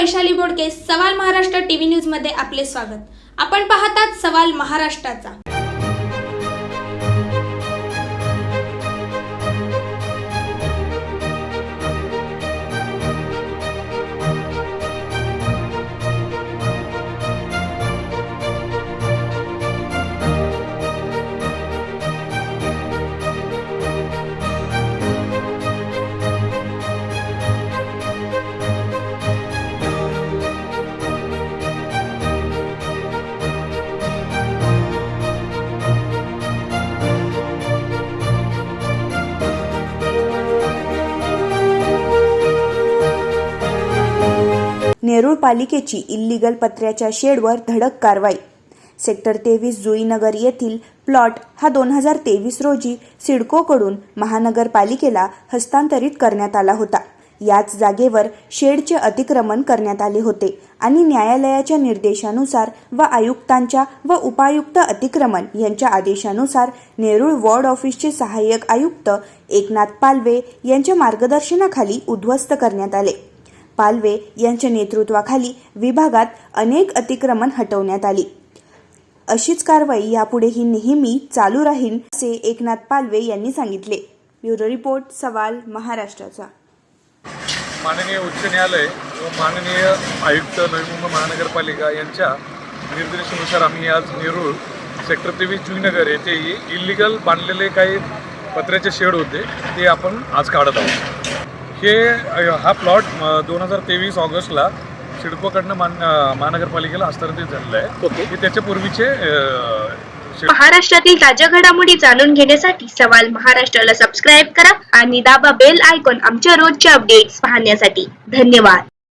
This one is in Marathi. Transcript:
वैशाली बोडके सवाल महाराष्ट्र टीव्ही न्यूजमध्ये आपले स्वागत. आपण पाहतात सवाल महाराष्ट्राचा. नेरूळ पालिकेची इल्लीगल पत्र्याच्या शेडवर धडक कारवाई. सेक्टर तेवीस जुईनगर येथील प्लॉट हा दोन हजार तेवीस रोजी सिडकोकडून महानगरपालिकेला हस्तांतरित करण्यात आला होता. याच जागेवर शेडचे अतिक्रमण करण्यात आले होते आणि न्यायालयाच्या निर्देशानुसार व आयुक्तांच्या व उपायुक्त अतिक्रमण यांच्या आदेशानुसार नेरूळ वॉर्ड ऑफिसचे सहाय्यक आयुक्त एकनाथ पालवे यांच्या मार्गदर्शनाखाली उद्ध्वस्त करण्यात आले. पालवे यांच्या नेतृत्वाखाली विभागात अनेक अतिक्रमण हटवण्यात आली. अशीच कारवाई यापुढेही नेहमी चालू राहील असे एकनाथ पालवे यांनी सांगितले. ब्युरो रिपोर्ट सवाल महाराष्ट्राचा. माननीय उच्च न्यायालय व माननीय आयुक्त नवी मुंबई महानगरपालिका यांच्या निर्देशानुसार आम्ही आज नेरूळ सेक्टर तेवीस जुईनगर येथे इलिगल बांधलेले काही पत्र्याचे शेड होते ते आपण आज काढत आहोत. हे हा प्लॉट दोन हजार तेवीस ऑगस्टला सिडकोकडनं मान महानगरपालिकेला हस्तांतरित झालेला आहे. हे त्याच्या पूर्वीचे महाराष्ट्रातील ताज्या घडामोडी जाणून घेण्यासाठी सवाल महाराष्ट्राला सबस्क्राईब करा आणि दाबा बेल आयकॉन आमच्या रोजच्या अपडेट्स पाहण्यासाठी. धन्यवाद.